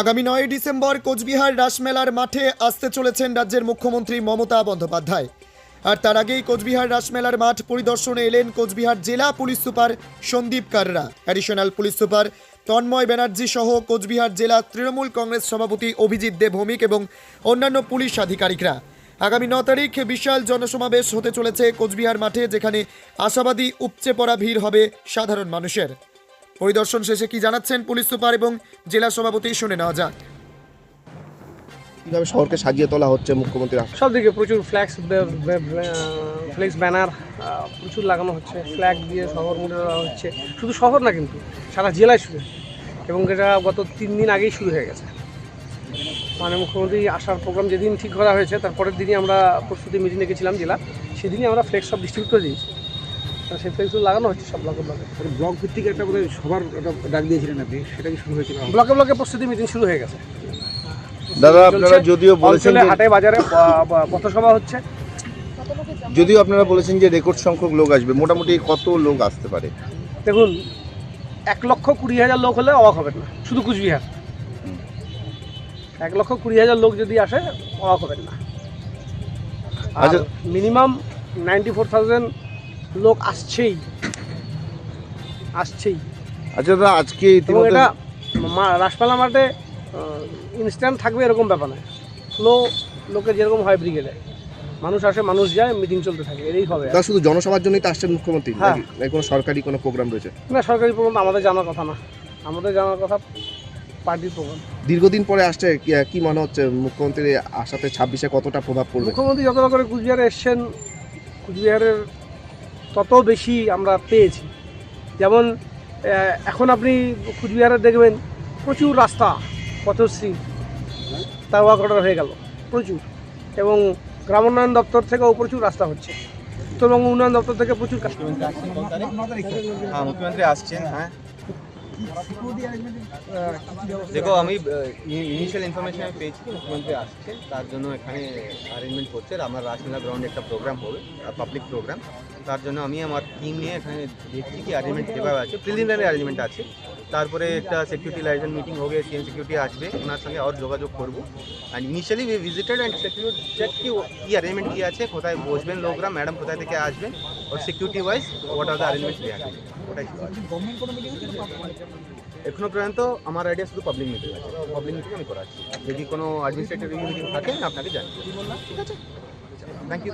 আগামী নয় ডিসেম্বর কোচবিহার রাসমেলার মাঠে আসতে চলেছেন রাজ্যের মুখ্যমন্ত্রী মমতা বন্দ্যোপাধ্যায়। আর তার আগেই কোচবিহার রাসমেলার মাঠ পরিদর্শনে এলেন কোচবিহার জেলা police super Sandeep Karra. Additional police super Tanmoy Banerjee সহ কোচবিহার জেলা তৃণমূল কংগ্রেস সভাপতি অভিজিৎ দে ভৌমিক এবং অন্যান্য পুলিশ আধিকারিকরা। আগামী ন তারিখ বিশাল জনসমাবেশ হতে চলেছে কোচবিহার মাঠে, যেখানে আশাবাদী উপচে পড়া ভিড় হবে সাধারণ মানুষের। পরিদর্শন শেষে কি জানাচ্ছেন পুলিশ সুপার এবং জেলা সভাপতি? শুনে নেওয়া যাক। কীভাবে শহরকে সাজিয়ে তোলা হচ্ছে মুখ্যমন্ত্রীর আশ্বাস সব দিকে প্রচুর ফ্ল্যাক্স ফ্লেক্স ব্যানার প্রচুর লাগানো হচ্ছে। ফ্ল্যাগ দিয়ে শহর মুড়ে দেওয়া হচ্ছে। শুধু শহর না কিন্তু সারা জেলায় শুরু এবং এটা গত তিন দিন আগেই শুরু হয়ে গেছে। মানে মুখ্যমন্ত্রী আসার প্রোগ্রাম যেদিন ঠিক করা হয়েছে তারপরের দিনই আমরা প্রস্তুতি মিটিংয়ে গেছিলাম জেলা সেদিনই আমরা ফ্লেক্স সব ডিস্ট্রিবিউট করে দিয়েছি। লাগানো হচ্ছে সব ব্লকে ব্লকে ব্লক ভিত্তিক একটা বোধহয় সবার একটা ডাক দিয়েছিলেন আপনি সেটা কি শুরু হয়েছিল? ব্লকে ব্লকে প্রস্তুতি মিটিং শুরু হয়ে গেছে। দাদা আপনারা যদিও বলেছেন হাটে বাজারে পথসভা হচ্ছে। যদিও আপনারা বলেছেন যে রেকর্ড সংখ্যক লোক আসবে মোটামুটি কত লোক আসতে পারে? দেখুন এক লক্ষ কুড়ি হাজার লোক হলে অবাক হবেন না শুধু কুচবিহার। এক লক্ষ কুড়ি হাজার লোক যদি আসে অবাক হবেন না। আর আচ্ছা। মিনিমাম নাইনটি ফোর থাউজেন্ড লোক আসছেই। আসছেই। আচ্ছা দাদা আজকে এবং এটা মা- রাসপালা মাঠে ইনস্ট্যান্ট থাকবে এরকম ব্যাপার না ফ্লো লোকের যেরকম হয় ব্রিগেডে মানুষ আসে মানুষ যায় মিটিং চলতে থাকে এটাই হবে। দাদা শুধু জনসভার জন্যই তো আসছেন মুখ্যমন্ত্রী? হ্যাঁ। নাকি নাকি কোনো সরকারি কোনো প্রোগ্রাম রয়েছে? না সরকারি প্রোগ্রাম আমাদের জানার কথা না। আমাদের জানার কথা পার্টির প্রোগ্রাম দীর্ঘদিন পরে আসছে কি- কি মনে হচ্ছে মুখ্যমন্ত্রীর আসাতে ছাব্বিশে কতটা প্রভাব পড়বে? মুখ্যমন্ত্রী যতটা করে কুচবিহারে এসছেন কুচবিহারের তত বেশি আমরা পেয়েছি। যেমন এখন আপনি কুচবিহারে দেখবেন, প্রচুর রাস্তা, পথশ্রী তার ওয়ার্ক হয়ে গেল, প্রচুর। এবং গ্রাম উন্নয়ন দপ্তর থেকেও প্রচুর রাস্তা হচ্ছে। উত্তরবঙ্গ উন্নয়ন দপ্তর থেকে প্রচুর কাজ। হ্যাঁ মুখ্যমন্ত্রী আসছেন হ্যাঁ। দেখো আমি ইনিশিয়াল ইনফরমেশন আমি পেয়েছি যে মুখ্যমন্ত্রী আসছে তার জন্য এখানে অ্যারেঞ্জমেন্ট করছে আর আমার রাসমেলা গ্রাউন্ডে একটা প্রোগ্রাম হবে পাবলিক প্রোগ্রাম তার জন্য আমি আমার টিম নিয়ে এখানে দেখছি কি অ্যারেঞ্জমেন্ট কীভাবে আছে প্রিলিমিনারি অ্যারেঞ্জমেন্ট আছে তারপরে একটা সিকিউরিটি লাইজেন মিটিং হবে সিএম সিকিউরিটি আসবে ওনার সঙ্গে আর যোগাযোগ করব and initially we visited and security check কি কী অ্যারেঞ্জমেন্ট কী আছে কোথায় বসবেন লোকরা ম্যাডাম কোথায় থেকে আসবেন ওর security wise what are the arrangement দেওয়া ওটাই ছিল এখনও পর্যন্ত আমার আইডিয়া শুধু পাবলিক মিটিং আছে। পাবলিক মিটিং আমি করাচ্ছি। যদি কোনো অ্যাডমিনিস্ট্রেটিভ মিটিং থাকে আপনাকে জানিয়ে। ঠিক আছে। Thank you